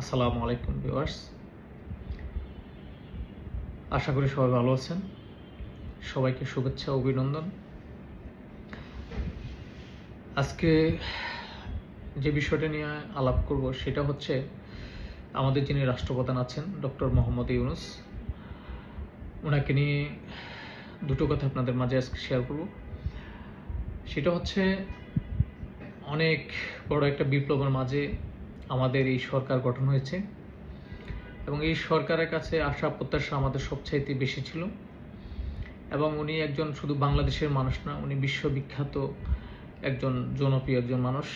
আসসালামু আলাইকুম ভিউয়ার্স। আশা করি সবাই ভালো আছেন। সবাইকে শুভেচ্ছা, অভিনন্দন। আজকে যে বিষয়টা নিয়ে আলাপ করব সেটা হচ্ছে আমাদের যিনি রাষ্ট্রপ্রধান আছেন, ডক্টর মোহাম্মদ ইউনুস। ওনাকে নিয়ে দুটো কথা আপনাদের মাঝে আজকে শেয়ার করব। সেটা হচ্ছে, অনেক বড় একটা বিপ্লবের মাঝে আমাদের এই সরকার গঠন হয়েছে। এবং এই সরকারের কাছে আশা, প্রত্যাশা আমাদের সবচাইতে বেশি ছিল। এবং উনি একজন শুধু বাংলাদেশের মানুষ না, উনি বিশ্ববিখ্যাত একজন জনপ্রিয় একজন মানুষ।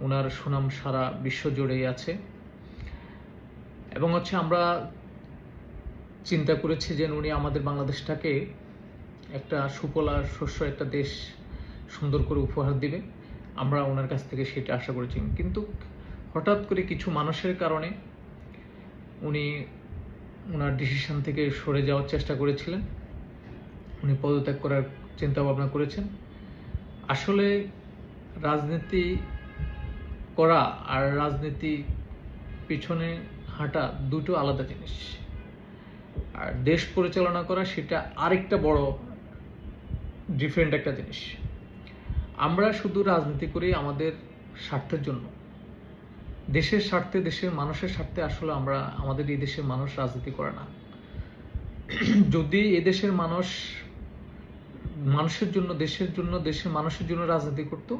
ওনার সুনাম সারা বিশ্ব জুড়েই আছে। এবং হচ্ছে আমরা চিন্তা করেছি যে উনি আমাদের বাংলাদেশটাকে একটা সুফলা শস্য একটা দেশ সুন্দর করে উপহার দিবে। আমরা ওনার কাছ থেকে সেটা আশা করেছি। কিন্তু হঠাৎ করে কিছু মানুষের কারণে উনি ওনার ডিসিশন থেকে সরে যাওয়ার চেষ্টা করেছিলেন। উনি পদত্যাগ করার চিন্তা ভাবনা করেছেন। আসলে রাজনীতি করা আর রাজনীতি পিছনে হাঁটা দুটো আলাদা জিনিস। আর দেশ পরিচালনা করা সেটা আরেকটা বড় ডিফারেন্ট একটা জিনিস। আমরা শুধু রাজনীতি করি আমাদের স্বার্থের জন্য। দেশের স্বার্থে, দেশের মানুষের স্বার্থে আসলে আমরা, আমাদের এই দেশের মানুষ রাজনীতি করে না। যদি এদেশের মানুষ মানুষের জন্য, দেশের জন্য, দেশের মানুষের জন্য রাজনীতি করত,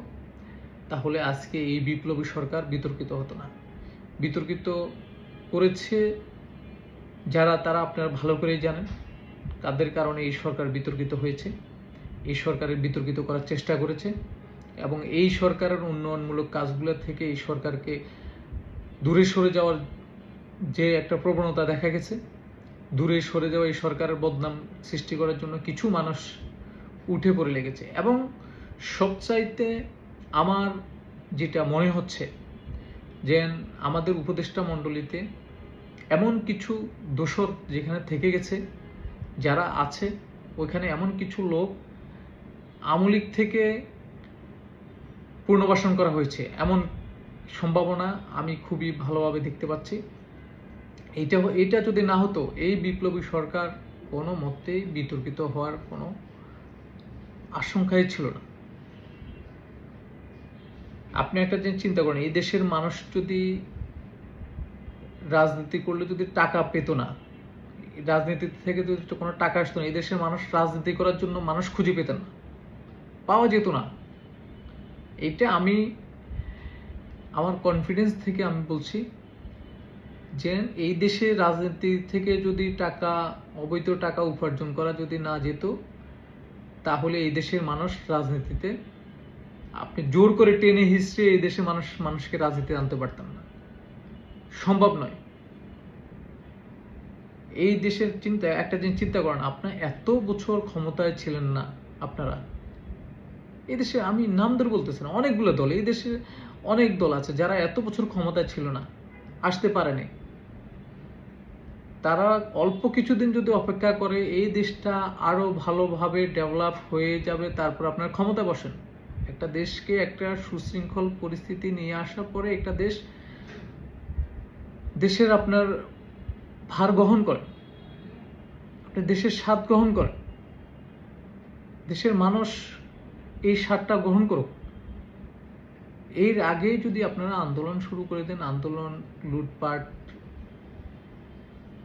তাহলে আজকে এই বিপ্লবী সরকার বিতর্কিত হতো না। বিতর্কিত করেছে যারা, তারা আপনারা ভালো করেই জানেন, তাদের কারণে এই সরকার বিতর্কিত হয়েছে। এই সরকারের বিতর্কিত করার চেষ্টা করেছে এবং এই সরকারের উন্নয়নমূলক কাজগুলো থেকে এই সরকারকে দূরে সরে যাওয়ার যে একটা প্রবণতা দেখা গেছে, দূরে সরে যাওয়া এই সরকারের বদনাম সৃষ্টি করার জন্য কিছু মানুষ উঠে পড়ে লেগেছে। এবং সবচাইতে আমার যেটা মনে হচ্ছে, যে আমাদের উপদেষ্টা মণ্ডলীতে এমন কিছু দোষর যেখানে থেকে গেছে, যারা আছে, ওইখানে এমন কিছু লোক আমলিক থেকে পুনর্বাসন করা হয়েছে। এমন সম্ভাবনা আমি খুবই ভালোভাবে দেখতে পাচ্ছি। এইটা এইটা যদি না হতো, এই বিপ্লবী সরকার কোনো মতেই বিতর্কিত হওয়ার কোনো আশঙ্কাই ছিল না। আপনি একটা জিনিস চিন্তা করেন, এই দেশের মানুষ যদি রাজনীতি করলে যদি টাকা পেত না, রাজনীতি থেকে যদি কোনো টাকা আসতো না, এই দেশের মানুষ রাজনীতি করার জন্য মানুষ খুঁজে পেতেন না, পাওয়া যেত না। এটা আমি আমার কনফিডেন্স থেকে আমি বলছি যে এই দেশে রাজনীতি থেকে যদি টাকা, অবৈধ টাকা উপার্জন করা যদি না যেত, তাহলে এই দেশের মানুষ রাজনীতিতে, আপনি জোর করে টেনে হিস্ট্রি এই দেশে মানুষ, মানুষকে রাজনীতি আনতে পারতাম না। সম্ভব নয়। এই দেশের চিন্তা, একটা জিনিস চিন্তা করেন আপনার এত বছর ক্ষমতায় ছিলেন না, আপনারা। এই দেশে আমি নাম ধরে বলতেছি না, অনেকগুলো দল, এই দেশে অনেক দল আছে যারা এত বছর ক্ষমতায় ছিল না, আসতে পারেনি। তারা অল্প কিছুদিন যদি অপেক্ষা করে, এই দেশটা আরও ভালোভাবে ডেভেলপ হয়ে যাবে, তারপর আপনার ক্ষমতা বসেন। একটা দেশকে একটা সুশৃঙ্খল পরিস্থিতি নিয়ে আসার পরে একটা দেশ, দেশের আপনার ভার গ্রহণ করেন আপনি দেশের স্বাদ গ্রহণ করেন। দেশের মানুষ এই স্বাদটা গ্রহণ করুক। এর আগে যদি আপনারা আন্দোলন শুরু করে দেন, আন্দোলন, লুটপাট,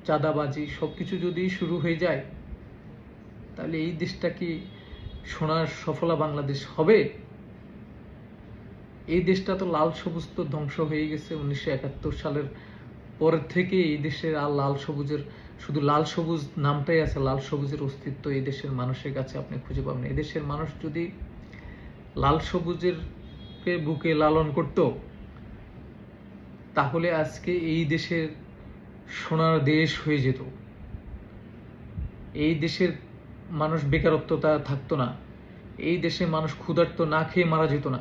চাঁদাবাজি সব কিছু যদি শুরু হয়ে যায়, তাহলে এই দেশটা কি সোনার সফলা বাংলাদেশ হবে? এই দেশটা তো লাল সবুজ তো ধ্বংস হয়ে গেছে উনিশশো একাত্তর সালের পর থেকে এই দেশের আর লাল সবুজের, শুধু লাল সবুজ নামটাই আছে, লাল সবুজের অস্তিত্ব এই দেশের মানুষের কাছে আপনি খুঁজে পাবেন এই দেশের মানুষ যদি লাল সবুজের কে বুকে লালন করত, তাহলে আজকে এই দেশের সোনার দেশ হয়ে যেত। এই দেশের মানুষ বেকারত্বতা থাকতো না, এই দেশের মানুষ ক্ষুধার্ত না খেয়ে মারা যেত না,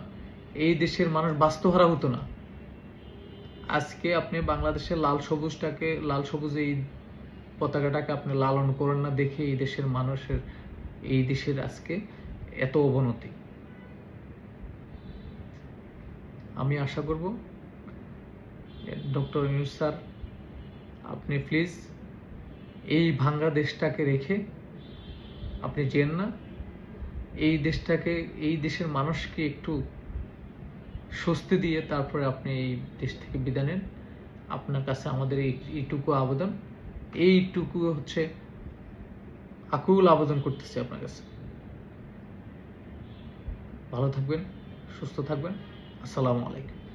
এই দেশের মানুষ বাস্তুহারা হতো না। আজকে আপনি বাংলাদেশের লাল সবুজটাকে, লাল সবুজ এই পতাকাটাকে আপনি লালন করেন না দেখে এই দেশের মানুষের, এই দেশের আজকে এত অবনতি। আমি আশা করব ডক্টর ইউনুস স্যার, আপনি প্লিজ এই ভাঙ্গা দেশটাকে রেখে আপনি যেন না এই দেশটাকে, এই দেশের মানুষকে একটু স্বস্তি দিয়ে তারপরে আপনি এই দেশ থেকে বিদায় নেন। আপনার কাছে আমাদের এই, এইটুকু আবেদন। এইটুকু হচ্ছে আকুল আবেদন করতেছি আপনার কাছে। ভালো থাকবেন, সুস্থ থাকবেন। আসসালামু আলাইকুম।